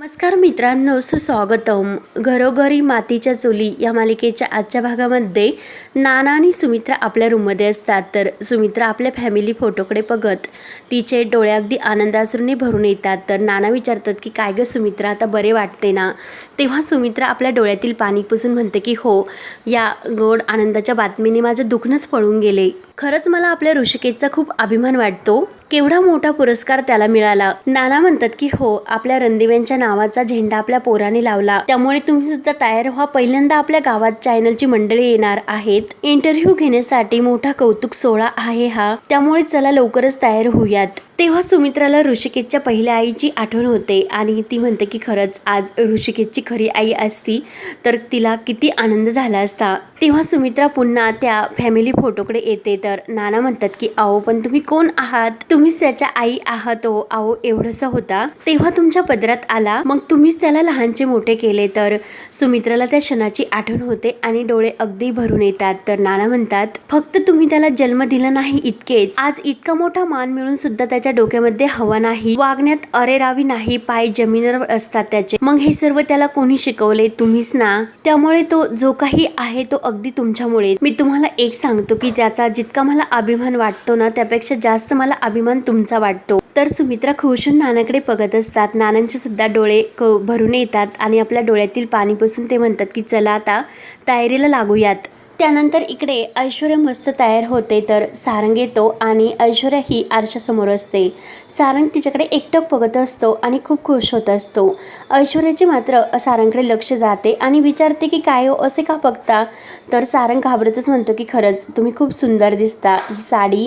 नमस्कार मित्रांनो सुस्वागतम. घरोघरी मातीच्या चुली या मालिकेच्या आजच्या भागामध्ये नाना आणि सुमित्रा आपल्या रूममध्ये असतात. तर सुमित्रा आपल्या फॅमिली फोटोकडे बघत तिचे डोळे अगदी आनंदासरूने भरून येतात. तर नाना विचारतात की काय गं सुमित्रा आता बरे वाटते ना? तेव्हा सुमित्रा आपल्या डोळ्यातील पाणी पुसून म्हणते की हो या गोड आनंदाच्या बातमीने माझं दुखणंच पळून गेले. खरंच मला आपल्या ऋषिकेशचा खूप अभिमान वाटतो. केवढा मोठा पुरस्कार त्याला मिळाला. नाना म्हणतात की हो आपल्या रणदिव्यांच्या नावाचा झेंडा आपल्या पोराने लावला. त्यामुळे तुम्ही सुद्धा तयार व्हा. पहिल्यांदा आपल्या गावात चॅनलची मंडळी येणार आहेत. इंटरव्ह्यू घेण्यासाठी मोठा कौतुक सोहळा आहे हा. त्यामुळे चला लवकरच तयार होऊयात. तेव्हा सुमित्राला ऋषिकेशच्या पहिल्या आईची आठवण होते आणि ती म्हणते की खरंच आज ऋषिकेशची खरी आई असती तर तिला किती आनंद झाला असता. तेव्हा सुमित्रा पुन्हा त्या फॅमिली फोटोकडे येते तर नाना म्हणतात की अहो पण तुम्ही कोण आहात? तुम्हीच त्याच्या आई आहात हो. आहो एवढंसं होता? तेव्हा तुमच्या पदरात आला. मग तुम्हीच त्याला लहानचे मोठे केले तर? सुमित्राला त्या क्षणाची आठवण होते आणि डोळे अगदी भरून येतात. तर नाना म्हणतात फक्त तुम्ही त्याला जन्म दिला नाही इतकेच. आज इतका मोठा मान मिळून सुद्धा त्याच्या डोक्यामध्ये हवा नाही. वागण्यात अरेरावी नाही पाय जमिनीवर असतात त्याचे. मग हे सर्व त्याला कोणी शिकवले? तुम्हीच ना. त्यामुळे तो जो काही आहे तो अगदी तुमच्यामुळे. मी तुम्हाला एक सांगतो की त्याचा जितका मला अभिमान वाटतो ना त्यापेक्षा जास्त मला अभिमान तुमचा वाटतो. तर सुमित्रा खुशून नानाकडे बघत असतात. नानांचे सुद्धा डोळे क- भरून येतात आणि आपल्या डोळ्यातील पाणीपासून ते म्हणतात की चला आता तयारीला लागूयात. त्यानंतर इकडे ऐश्वर्या मस्त तयार होते तर सारंग येतो आणि ऐश्वर्या ही आरशासमोर असते. सारंग तिच्याकडे एकटक बघत असतो आणि खूप खुश होत असतो. ऐश्वर्याचे मात्र सारंगकडे लक्ष जाते आणि विचारते की काय हो असे का बघता? तर सारंग घाबरतच म्हणतो की खरंच तुम्ही खूप सुंदर दिसता. ही साडी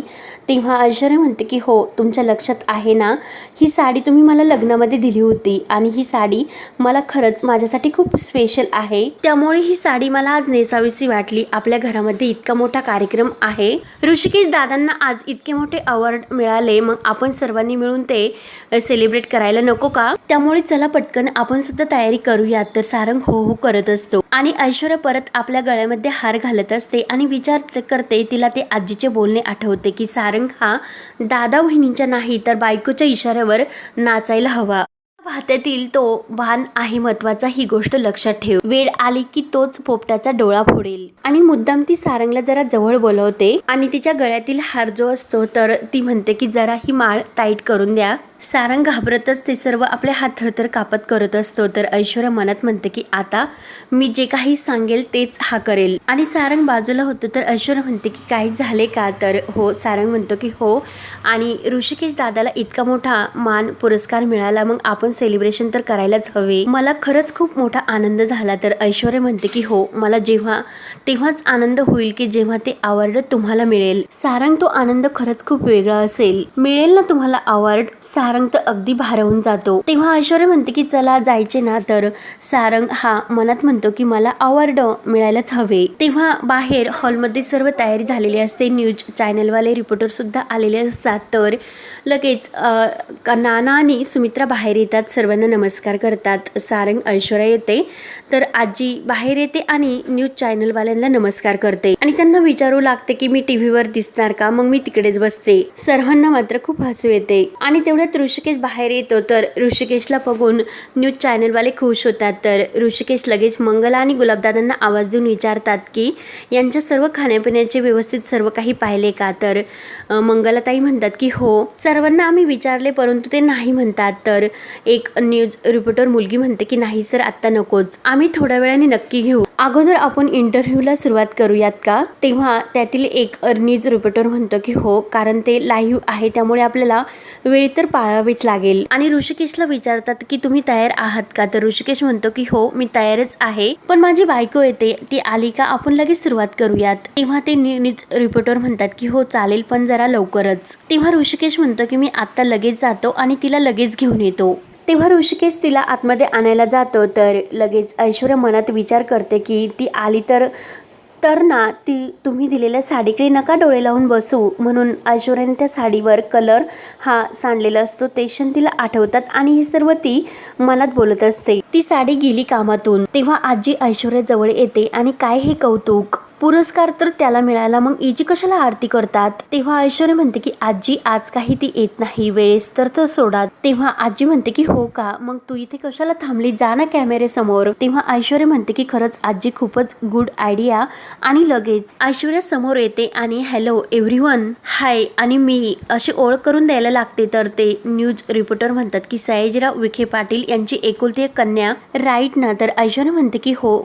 तेव्हा ऐश्वर्या म्हणते की हो तुमच्या लक्षात आहे ना? ही साडी तुम्ही मला लग्नामध्ये दिली होती आणि ही साडी मला खरंच माझ्यासाठी खूप स्पेशल आहे. त्यामुळे ही साडी मला आज नेसावीशी वाटली. आपल्या घरामध्ये इतका मोठा कार्यक्रम आहे. ऋषिकेश दादांना आज इतके मोठे अवॉर्ड मिळाले. मग आपण सर्वांनी मिळून ते सेलिब्रेट करायला नको का? त्यामुळे चला पटकन आपण सुद्धा तयारी करूयात. तर सारंग हो हो करत असतो. आणि ऐश्वर्या परत आपल्या गळ्यामध्ये हार घालत असते आणि विचार करते तिला ते आजीचे बोलणे आठवते की सारंग हा दादा बहिणींच्या नाही तर बायकोच्या इशाऱ्यावर नाचायला हवा. वाहत्यातील तो वाहन आहे महत्त्वाचा ही गोष्ट लक्षात ठेव. वेळ आली की तोच पोपटाचा डोळा फोडेल. आणि मुद्दाम ती सारंगला जरा जवळ बोलवते आणि तिच्या गळ्यातील हार जो असतो तर ती म्हणते की जरा ही माळ टाईट करून द्या. सारंग घाबरतच ते सर्व आपले हात थरथर कापत करत असतो. तर ऐश्वर्या मनात म्हणते की आता मी जे काही सांगेल तेच हा करेल. आणि सारंग बाजूला होतो. तर ऐश्वर्या म्हणते की काही झाले का? तर हो सारंग म्हणतो की हो. आणि ऋषिकेश दादाला इतका मोठा मान पुरस्कार मिळाला मग आपण सेलिब्रेशन तर करायलाच हवे. मला खरंच खूप मोठा आनंद झाला. तर ऐश्वर्या म्हणते की हो मला जेव्हा तेव्हाच आनंद होईल की जेव्हा ते अवॉर्ड तुम्हाला मिळेल. सारंग तो आनंद खरंच खूप वेगळा असेल. मिळेल ना तुम्हाला अवॉर्ड सारंग तर अगदी भारावून जातो. तेव्हा ऐश्वर्या म्हणते की चला जायचे ना. तर सारंग हा मनात म्हणतो की मला अवॉर्ड मिळायलाच हवे. तेव्हा बाहेर हॉलमध्ये सर्व तयारी झालेली असते. न्यूज चॅनलवाले रिपोर्टर सुद्धा आलेले असतात. तर लगेच का- नाना आणि सुमित्रा बाहेर येतात. सर्वांना नमस्कार करतात. सारंग ऐश्वर्या येते. तर आजी बाहेर येते आणि न्यूज चॅनलवाल्यांना नमस्कार करते. आणि त्यांना विचारू लागते की मी टीव्हीवर दिसणार का? मग मी तिकडेच बसते. सर्वांना मात्र खूप हसू येते. आणि तेवढ्यात ऋषिकेश बाहेर येतो तर ऋषिकेशला बघून न्यूज चॅनलवाले खुश होतात. तर ऋषिकेश लगेच मंगला आणि गुलाबदादांना आवाज देऊन विचारतात की यांच्या सर्व खाण्यापिण्याचे व्यवस्थित सर्व काही पाहिले का? तर मंगलाताई म्हणतात की हो सर्वांना आम्ही विचारले परंतु ते नाही म्हणतात. तर एक न्यूज रिपोर्टर मुलगी म्हणते की नाही सर आत्ता नकोच. आम्ही थोड्या वेळाने नक्की घेऊ. अगोदर आपण इंटरव्ह्यूला सुरुवात करूयात का? तेव्हा त्यातील एक न्यूज रिपोर्टर म्हणतो की हो कारण ते लाईव्ह आहे त्यामुळे आपल्याला वेळ तर पाळावीच लागेल. आणि ऋषिकेशला विचारतात की तुम्ही तयार आहात का? तर ऋषिकेश म्हणतो की हो मी तयारच आहे. पण माझी बायको येते. ती आली का आपण लगेच सुरुवात करूयात. तेव्हा ते नीच रिपोर्टर म्हणतात की हो चालेल पण जरा लवकरच. तेव्हा ऋषिकेश म्हणतो की मी आता लगेच जातो आणि तिला लगेच घेऊन येतो. तेव्हा ऋषिकेश तिला आतमध्ये आणायला जातो. तर लगेच ऐश्वर्या मनात विचार करते की ती आली तर तर ना ती तुम्ही दिलेल्या साडीकडे नका डोळे लावून बसू. म्हणून ऐश्वर्याने त्या साडीवर कलर हा सांडलेला असतो ते क्षण तिला आठवतात आणि हे सर्व ती मनात बोलत असते. ती साडी गेली कामातून. तेव्हा आजी ऐश्वर्याजवळ येते आणि काय हे कौतुक? पुरस्कार तर त्याला मिळाला मग इजी कशाला आरती करतात? तेव्हा ऐश्वर्या म्हणते की आजी आज काही ती येत नाही वेळेस तर तर सोडा. तेव्हा आजी म्हणते की हो का? मग तू इथे कशाला थांबली? जा ना कॅमेरे समोर तेव्हा ऐश्वर्या म्हणते की खरंच आजी खूपच गुड आयडिया आणि लगेच. ऐश्वर्या समोर येते आणि हॅलो एव्हरीवन हाय आणि मी अशी ओळख करून द्यायला लागते. तर ते न्यूज रिपोर्टर म्हणतात की सयाजीराव विखे पाटील यांची एकुलती एक कन्या. राईट ना? तर ऐश्वर्या म्हणते की हो.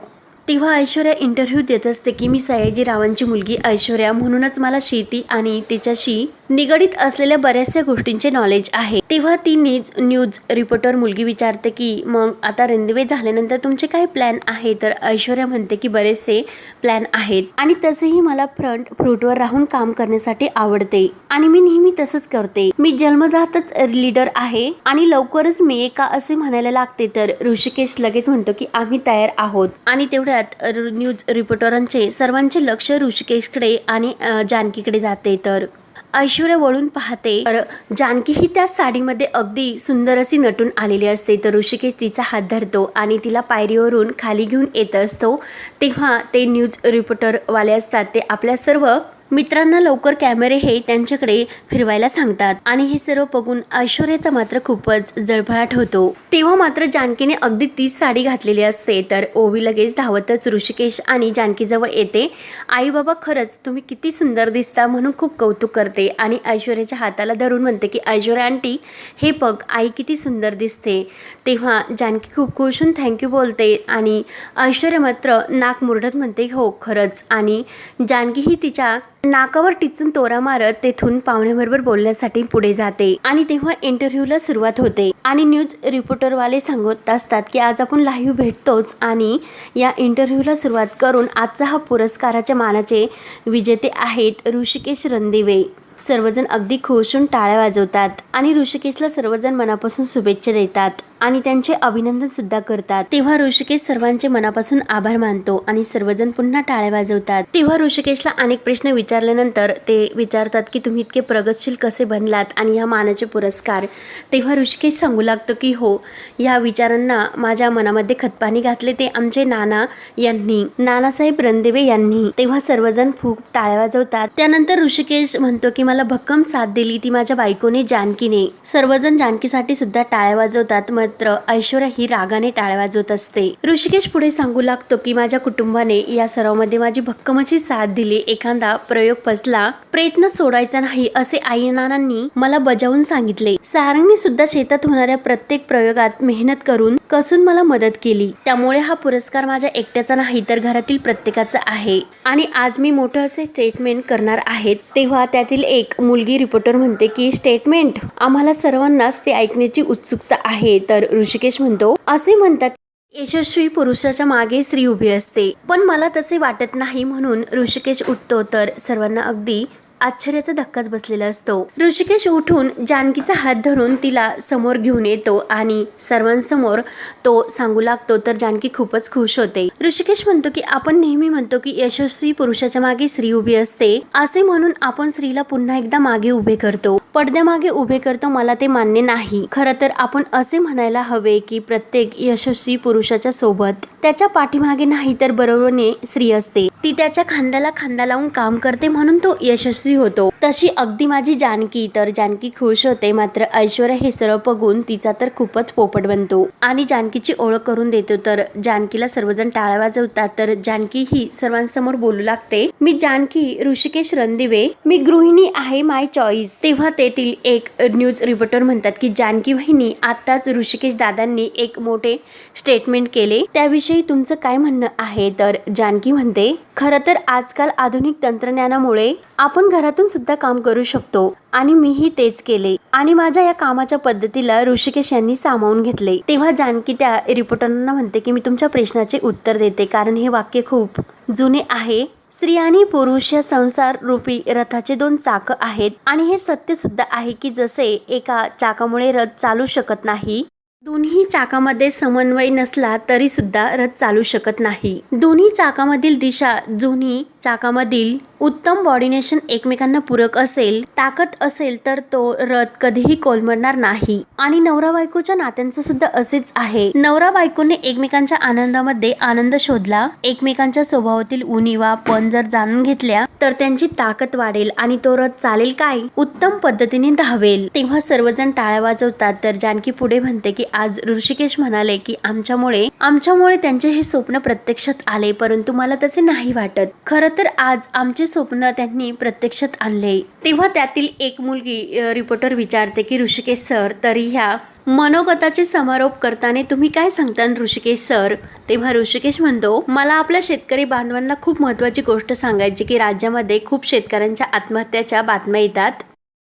तेव्हा ऐश्वर्या इंटरव्ह्यू देत असते की मी सयाजीरावांची मुलगी ऐश्वर्या म्हणूनच मला शेती आणि तिच्याशी निगडीत असलेल्या बऱ्याचशा गोष्टींचे नॉलेज आहे. तेव्हा ती न्यूज न्यूज रिपोर्टर मुलगी विचारते की मग आता रेल्वे झाल्यानंतर तुमचे काय प्लॅन आहे? तर ऐश्वर्या म्हणते की बरेचसे प्लॅन आहेत. आणि तसेही मला फ्रंट फ्रूटवर राहून काम करण्यासाठी आवडते. आणि मी नेहमी तसंच करते. मी जन्मजातच लीडर आहे आणि लवकरच मी एका असे म्हणायला लागते तर ऋषिकेश लगेच म्हणतो की आम्ही तयार आहोत. आणि तेवढ्यात न्यूज रिपोर्टरांचे सर्वांचे लक्ष ऋषिकेशकडे आणि जानकीकडे जाते तर ऐश्वर्या वळून पाहते. तर जानकी ही त्या साडीमध्ये अगदी सुंदर अशी नटून आलेली असते. तर ऋषिकेश तिचा हात धरतो आणि तिला पायरीवरून खाली घेऊन येत असतो. तेव्हा ते न्यूज रिपोर्टरवाले असतात. ते आपल्या सर्व मित्रांना लवकर कॅमेरे हे त्यांच्याकडे फिरवायला सांगतात. आणि हे सर्व बघून ऐश्वर्याचा मात्र खूपच जळफळाट होतो. तेव्हा मात्र जानकीने अगदी तीच साडी घातलेली असते. तर ओवी लगेच धावतच ऋषिकेश आणि जानकीजवळ येते. आई बाबा खरंच तुम्ही किती सुंदर दिसता म्हणून खूप कौतुक करते. आणि ऐश्वर्याच्या हाताला धरून म्हणते की ऐश्वर्या आंटी हे बघ आई किती सुंदर दिसते. तेव्हा जानकी खूप खुश होऊन थँक्यू बोलते. आणि ऐश्वर्या मात्र नाक मुरडत म्हणते हो खरंच. आणि जानकी ही तिच्या नाकावर टिचून तोरा मारत तेथून पाहुण्याबरोबर बोलण्यासाठी पुढे जाते आणि तेव्हा इंटरव्ह्यूला सुरुवात होते. आणि न्यूज रिपोर्टरवाले सांगत असतात की आज आपण लाईव्ह भेटतोच आणि या इंटरव्ह्यूला सुरुवात करून आजचा हा पुरस्काराच्या मानाचे विजेते आहेत ऋषिकेश रणदिवे. सर्वजण अगदी खुश होऊन टाळ्या वाजवतात आणि ऋषिकेशला सर्वजण मनापासून शुभेच्छा देतात. आणि त्यांचे अभिनंदन सुद्धा करतात. तेव्हा ऋषिकेश सर्वांचे मनापासून आभार मानतो आणि सर्वजण पुन्हा टाळ्या वाजवतात. तेव्हा ऋषिकेशला अनेक प्रश्न विचारल्यानंतर ते विचारतात की तुम्ही इतके प्रगतशील कसे बनलात आणि ह्या मानाचे पुरस्कार? तेव्हा ऋषिकेश सांगू लागतो की हो या विचारांना माझ्या मनामध्ये खतपाणी घातले ते आमचे नाना यांनी नानासाहेब रणदेवे यांनी. तेव्हा सर्वजण खूप टाळ्या वाजवतात. त्यानंतर ऋषिकेश म्हणतो की मला भक्कम साथ दिली ती माझ्या बायकोने जानकीने. सर्वजण जानकीसाठी सुद्धा टाळ्या वाजवतात. मात्र ऐश्वर्या ही रागाने टाळ्या वाजवत असते. ऋषिकेश पुढे सांगू लागतो की माझ्या कुटुंबाने या सरावामध्ये माझी भक्कमची साथ दिली. एखादा प्रयोग फसला प्रयत्न सोडायचा नाही असे आई नानांनी मला बजावून सांगितले. सारंगने सुद्धा शेतात होणाऱ्या प्रत्येक प्रयोगात मेहनत करून कसून मला मदत केली त्यामुळे हा पुरस्कार माझ्या एकट्याचा नाही तर घरातील प्रत्येकाचा आहे. आणि आज मी मोठं असे स्टेटमेंट करणार आहेत तेव्हा त्यातील एक मुलगी रिपोर्टर म्हणते की स्टेटमेंट आम्हाला सर्वांनाच ते ऐकण्याची उत्सुकता आहे. तर ऋषिकेश म्हणतो असे म्हणतात यशस्वी पुरुषाच्या मागे स्त्री उभी असते. पण मला तसे वाटत नाही म्हणून ऋषिकेश उठतो. तर सर्वांना अगदी आश्चर्याचा धक्काच बसलेला असतो. ऋषिकेश उठून जानकीचा हात धरून तिला समोर घेऊन येतो आणि सर्वांसमोर तो सांगू लागतो तर जानकी खूपच खुश होते. ऋषिकेश म्हणतो की आपण नेहमी म्हणतो की यशस्वी पुरुषाच्या मागे स्त्री उभी असते. असे म्हणून आपण स्त्रीला पुन्हा एकदा मागे उभे करतो. पडद्यामागे उभे करतो मला ते मान्य नाही. खरं तर आपण असे म्हणायला हवे की प्रत्येक यशस्वी पुरुषाच्या सोबत. त्याच्या पाठीमागे नाही तर बरोबरने स्त्री असते. ती त्याच्या खांद्याला खांदा लावून काम करते म्हणून तो यशस्वी होतो. तशी अगदी माझी जानकी तर जानकी खुश होते. मात्र ऐश्वर्या हे सर्व बघून तिचा तर खूपच पोपट बनतो. आणि जानकीची ओळख करून देतो. तर जानकीला सर्वजण टाळ्या वाजवतात. तर जानकी ही सर्वांसमोर बोलू लागते मी जानकी ऋषिकेश रणदिवे. मी गृहिणी आहे माय चॉईस. तेव्हा तेथील एक न्यूज रिपोर्टर म्हणतात की जानकी वहिनी आताच ऋषिकेश दादांनी एक मोठे स्टेटमेंट केले. त्याविषयी तुमचं काय म्हणणं आहे? तर जानकी म्हणते खरं तर आजकाल आधुनिक तंत्रज्ञानामुळे आपण घरातून सुद्धा काम करू शकतो. आणि मीही तेच केले. आणि माझ्या या कामाच्या पद्धतीला ऋषिकेश यांनी सामावून घेतले. तेव्हा जानकी त्या रिपोर्टरांना म्हणते की मी तुमच्या प्रश्नाचे उत्तर देते. कारण हे वाक्य खूप जुने आहे. स्त्री आणि पुरुष या संसार रूपी रथाचे दोन चाक आहेत. आणि हे सत्य सुद्धा आहे की जसे एका चाकामुळे रथ चालू शकत नाही दोन्ही चाकामध्ये समन्वय नसला तरी सुद्धा रथ चालू शकत नाही. दोन्ही चाकामधील दिशा जुनी चाकामधील उत्तम बॉर्डिनेशन एकमेकांना पूरक असेल ताकद असेल तर तो रथ कधीही कोलमडणार नाही. आणि नवरा बायकोच्या नात्यांचं सुद्धा असेच आहे. नवरा बायकोने एकमेकांच्या आनंदामध्ये आनंद शोधला. एकमेकांच्या स्वभावातील उणीवा पण जर जाणून घेतल्या तर त्यांची ताकद वाढेल आणि तो रथ चालेल काय? उत्तम पद्धतीने धावेल. तेव्हा सर्वजण टाळ्या वाजवतात तर जानकी पुढे म्हणते की आज ऋषिकेश म्हणाले की आमच्यामुळे आमच्यामुळे त्यांचे हे स्वप्न प्रत्यक्षात आले परंतु मला तसे नाही वाटत. खरं तर आज आमचे स्वप्न त्यांनी प्रत्यक्षात आणले. तेव्हा त्यातील एक मुलगी रिपोर्टर विचारते की ऋषिकेश सर तरी ह्या मनोगताचे समारोप करताना तुम्ही काय सांगता ऋषिकेश सर? तेव्हा ऋषिकेश म्हणतो मला आपल्या शेतकरी बांधवांना खूप महत्वाची गोष्ट सांगायची की राज्यामध्ये खूप शेतकऱ्यांच्या आत्महत्याच्या बातम्या येतात.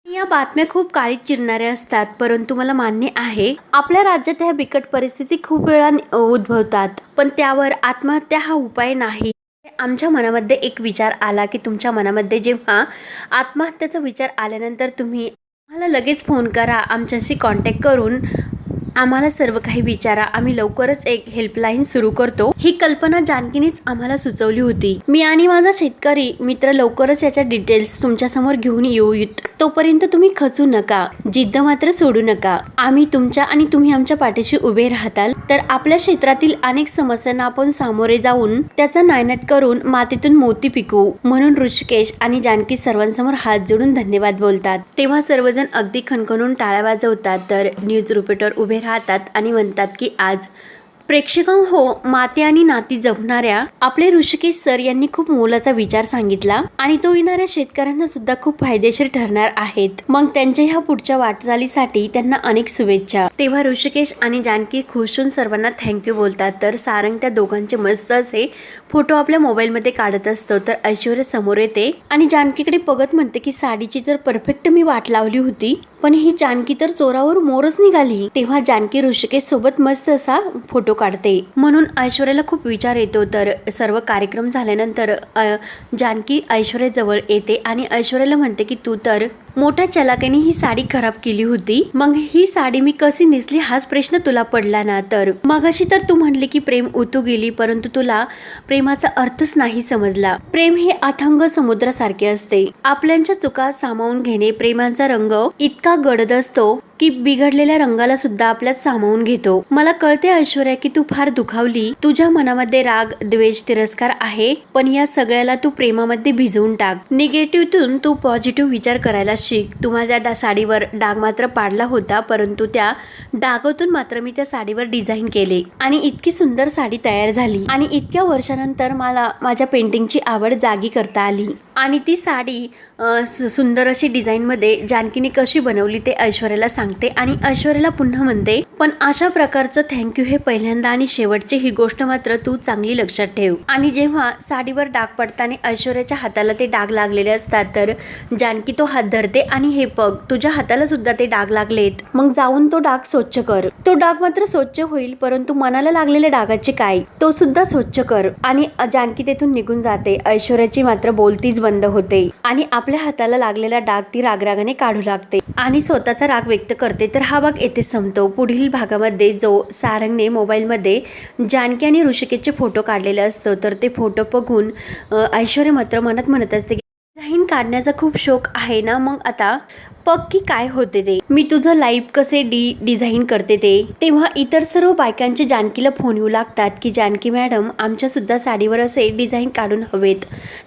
या बातम्या खूप काळीत चिरणाऱ्या असतात परंतु मला मान्य आहे आपल्या राज्यात ह्या बिकट परिस्थिती खूप वेळा उद्भवतात. पण त्यावर आत्महत्या हा उपाय नाही. आमच्या मनामध्ये एक विचार आला की तुमच्या मनामध्ये जेव्हा आत्महत्येचा विचार आल्यानंतर तुम्ही आम्हाला लगेच फोन करा आमच्याशी कॉन्टॅक्ट करून आम्हाला सर्व काही विचारा. आम्ही लवकरच एक हेल्पलाईन सुरू करतो. ही कल्पना जानकीनेच आम्हाला सुचवली होती. मी आणि माझा शेतकरी मित्र लवकरच याच्या डिटेल्स तुमच्यासमोर घेऊन येऊ तोपर्यंत तुम्ही खचू नका जिद्द मात्र सोडू नका. आम्ही तुमच्या आणि तुम्ही आमच्या पाठीशी उभे राहताल तर आपल्या क्षेत्रातील अनेक समस्यांना आपण सामोरे जाऊन त्याचा नायनाट करून मातीतून मोती पिकवू म्हणून ऋषिकेश आणि जानकी सर्वांसमोर हात जोडून धन्यवाद बोलतात. तेव्हा सर्वजण अगदी खणखणून टाळ्या वाजवतात तर न्यूज रिपोर्टर उभे राहतात आणि म्हणतात की आज प्रेक्षकां हो माते आणि नाती जपणाऱ्या आपले ऋषिकेश सर यांनी खूप मोलाचा विचार सांगितला आणि तो येणाऱ्या शेतकऱ्यांना सुद्धा खूप फायदेशीर ठरणार आहेत. मग त्यांच्या ह्या पुढच्या वाटचालीसाठी त्यांना अनेक शुभेच्छा. तेव्हा ऋषिकेश आणि जानकी खुश होऊन सर्वांना थँक्यू बोलतात. तर सारंग त्या दोघांचे मस्त असे फोटो आपल्या मोबाईलमध्ये काढत असतो. तर ऐश्वर्या समोर येते आणि जानकीकडे बघत म्हणते की साडीची तर परफेक्ट मी वाट लावली होती पण ही जानकी तर चोरावर मोरच निघाली. तेव्हा जानकी ऋषिकेश सोबत मस्त असा फोटो काढते. म्हणून ऐश्वर्याला खूप विचार येतो. तर सर्व कार्यक्रम झाल्यानंतर जानकी ऐश्वर्याजवळ येते आणि ऐश्वर्याला म्हणते की तू तर मोठ्या चलाक्याने ही साडी खराब केली होती. मग ही साडी मी कशी नेसली हाच प्रश्न तुला पडला ना तर. मगाशी तर तू म्हणली की प्रेम उतू गेली परंतु तुला प्रेमाचा अर्थच नाही समजला. प्रेम हे अथंग समुद्रासारखे असते. आपल्यांच्या चुका सामावून घेणे प्रेमाचा रंग इतका गडद असतो की बिघडलेल्या रंगाला सुद्धा आपल्यात सामावून घेतो. मला कळते ऐश्वर्या की तू फार दुखावली. तुझ्या मनामध्ये राग द्वेष तिरस्कार आहे पण या सगळ्याला तू प्रेमामध्ये भिजवून टाक. निगेटिव्हतून तू पॉझिटिव्ह विचार करायला शिक. तू माझ्या डा साडीवर डाग मात्र पाडला होता परंतु त्या डागातून मात्र मी त्या साडीवर डिझाईन केले आणि इतकी सुंदर साडी तयार झाली. आणि इतक्या वर्षानंतर मला माझ्या पेंटिंगची आवड जागी करता आली. आणि ती साडी सुंदर अशी डिझाईनमध्ये जानकीने कशी बनवली ते ऐश्वर्याला सांगते आणि ऐश्वर्याला पुन्हा म्हणते पण अशा प्रकारचं थँक्यू हे पहिल्यांदा आणि शेवटची ही गोष्ट मात्र तू चांगली लक्षात ठेव. आणि जेव्हा साडीवर डाग पडताना ऐश्वर्याच्या हाताला ते डाग लागलेले असतात तर जानकी तो हात धरते आणि हे बघ तुझ्या हाताला सुद्धा ते डाग लागलेत. मग जाऊन तो डाग स्वच्छ कर. तो डाग मात्र स्वच्छ होईल परंतु मनाला लागलेल्या डागाचे काय? तो सुद्धा स्वच्छ कर. आणि जानकी तेथून निघून जाते. ऐश्वर्याची मात्र बोलतीच बंद होते आणि आपल्या हाताला लागलेला डाग ती रागरागाने काढू लागते. आणि स्वतःचा राग व्यक्त करते तर हा भाग येथे संपतो. पुढील भागामध्ये जो सारंगने मोबाईलमध्ये जानकी आणि ऋषिकेशचे फोटो काढलेले असतो तर ते फोटो बघून ऐश्वर्य ऐश्वर्या मात्र मनात म्हणत असते की काढण्याचा खूप शौक आहे ना मग आता बघ की काय होते ते. मी तुझं लाईफ कसे डी डिझाईन करते ते. तेव्हा इतर सर्व बायकांचे जानकीला फोन येऊ लागतात की जानकी मॅडम आमच्या सुद्धा साडीवर असे डिझाईन काढून हवेत.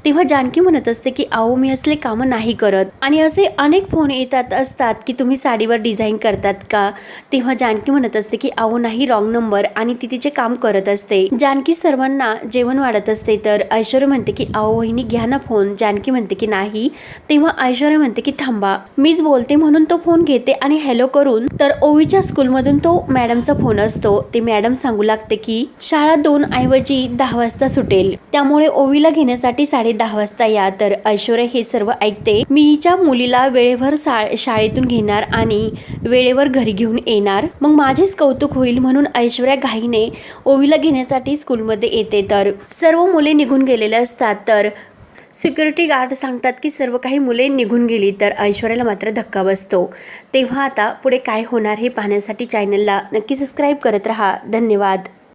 तेव्हा जानकी म्हणत असते की आहो मी असले कामं नाही करत. आणि असे अनेक फोन येतात असतात की तुम्ही साडीवर डिझाईन करतात का? तेव्हा जानकी म्हणत असते की अहो नाही रॉंग नंबर आणि ती तिचे काम करत असते. जानकी सर्वांना जेवण वाढत असते तर ऐश्वर्य म्हणते की आओ वहिनी घ्या ना फोन जानकी म्हणते की नाही. तेव्हा ऐश्वर्या म्हणते की थांबा. मीच बोलते म्हणून तो फोन घेते आणि हॅलो करून तर ओवीच्या स्कूलमधून तो मॅडमचा फोन असतो. ते मॅडम सांगू लागते की शाळा दोन ऐवजी दहा वाजता सुटेल. त्यामुळे ओवीला घेण्यासाठी साडे दहा वाजता या. तर ऐश्वर्या हे सर्व ऐकते. मीच्या मुलीला वेळेवर शा- शाळेतून घेणार आणि वेळेवर घरी घेऊन येणार. मग माझेच कौतुक होईल म्हणून ऐश्वर्या घाईने ओवीला घेण्यासाठी स्कूलमध्ये येते. तर सर्व मुले निघून गेलेले असतात. तर सिक्युरिटी गार्ड सांगतात की सर्व काही मुले निघून गेली तर ऐश्वर्याला मात्र धक्का बसतो. तेव्हा आता पुढे काय होणार हे पाहण्यासाठी चॅनलला नक्की सबस्क्राईब करत राहा. धन्यवाद.